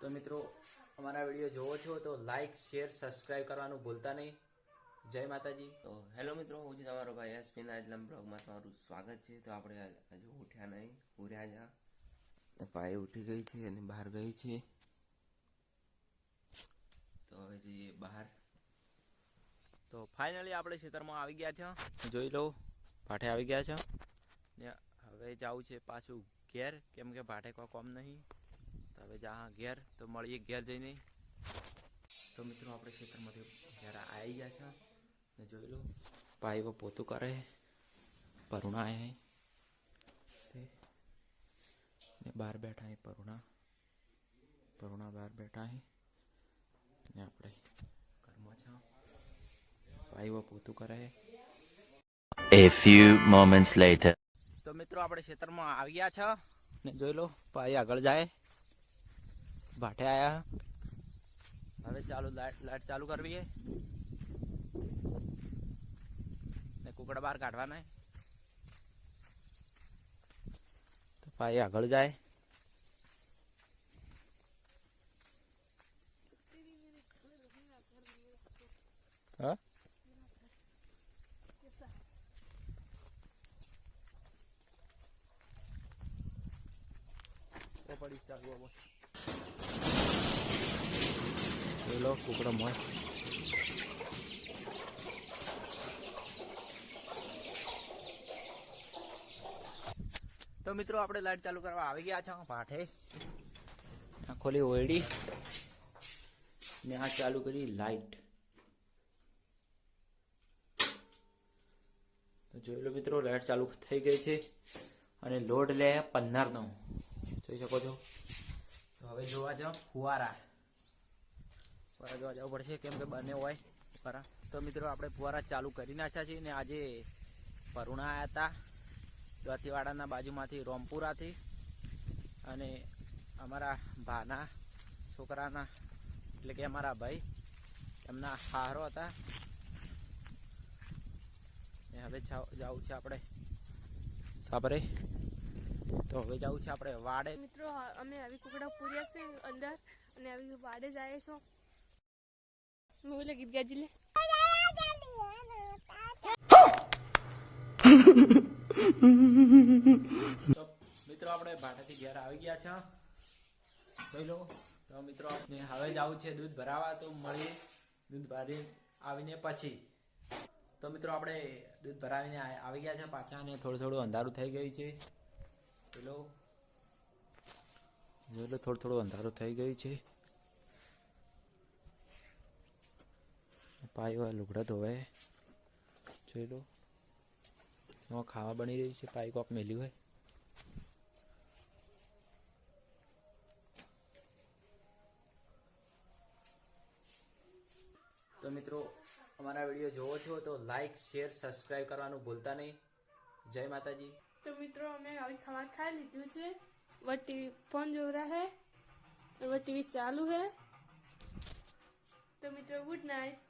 તો મિત્રો અમારા વીડિયો જોવો છો તો લાઈક શેર સબસ્ક્રાઇબ કરવાનું ભૂલતા નહીં. જય માતાજી. તો હેલો મિત્રો હું છું તમારો ભાઈ અશ્વિન આજલમ બ્લોગમાં તમારું સ્વાગત છે. તો આપણે હજુ ઉઠ્યા નહીં. ઉર્યા જા પાય ઉઠી ગઈ છે અને બહાર ગઈ છે. તો હવે જઈએ બહાર. તો ફાઇનલી આપણે ખેતરમાં આવી ગયા છે જોઈ લો ભાઠે આવી ગયા છે. ને હવે જવું છે પાછું ઘેર. કેમ કે ભાઠે કોઈ કોમ નહીં. તો હવે જા ઘેર. તો મળીએ ઘેર જઈને. તો મિત્રો આપણે ખેતરમાંથી ઘેર આવી ગયા છે. ને જોઈ લો ભાઈઓ પોતું કરે પરુણા હે ને બહાર બેઠા હે પરુણા. પરુણા બહાર બેઠા હે ને આપણે ઘરમાં છે. ભાઈઓ પોતું કરે. A few moments later. તો મિત્રો આપણે આવી ગયા છે. ને જોઈ લો ભાઈ આગળ જાય. ભાઠે આયા. હવે ચાલુ લાઈટ લાઈટ ચાલુ કરવી હે ને કુકડા બહાર કાઢવાના. તો ભાઈ આગળ જાય. હા? પડી ચાલુ લો કુકડો મોય. તો મિત્રો, આપણે લાઈટ ચાલુ કરવા આવી ગયા છે, પાઠે. ખોલી ઓયડી. ને આ ચાલુ કરી લાઈટ. તો જોઈ લો મિત્રો, લાઈટ ચાલુ થઈ ગઈ છે અને લોડ લે પંદર નો જોઈ શકો છો? તો હવે જોવા જાઓ, ફુવારા. ફુવારા જોવા જવું પડશે, કેમ કે બંને હોય ફરા. તો મિત્રો, આપણે ફુવારા ચાલુ કરી નાખ્યા છીએ ને આજે પરુણા આવ્યા હતા દોતીવાડાના બાજુમાંથી, રોમપુરાથી. અને અમારા ભાના છોકરાના, એટલે કે અમારા ભાઈ, એમના હારો હતા. ને હવે જાવ- છે આપણે સાબરે તો હવે જવું છે આપણે વાડે. મિત્રો અમે આવી કુકડા પૂર્યા છે અંદર અને આવી વાડે જઈએ છો. હું બોલે ગીત ગાજી લે મિત્રો, આપણે ભાટાથી ઘેર આવી ગયા છે. જોઈ લો. તો મિત્રો આપણે હવે જવું છે દૂધ ભરાવા, તો મળીએ દૂધ ભરી આવીને પછી. તો મિત્રો, આપણે દૂધ ભરાવીને આવી ગયા છે પાછા અને થોડું થોડું અંધારું થઈ ગયું છે. જોઈ લો. જોઈ લો, થોડું થોડું અંધારું થઈ ગયું છે. પાયો આ લુગડા ધોવાય. જોઈ લો ખાવા બની રહ્યું છે, પાય કોક મેલ્યું હોય. તો મિત્રો, અમારા વીડિયો જોવો છો તો લાઈક શેર સબસ્ક્રાઈબ કરવાનું ભૂલતા નહીં. જય માતાજી. તો મિત્રો, અમે આવી ખાવા ખાઈ લીધું છે. વહ ટીવી ફોન જોઈ રહ્યા હે વહ ટીવી ચાલુ હે તો મિત્રો ગુડ નાઇટ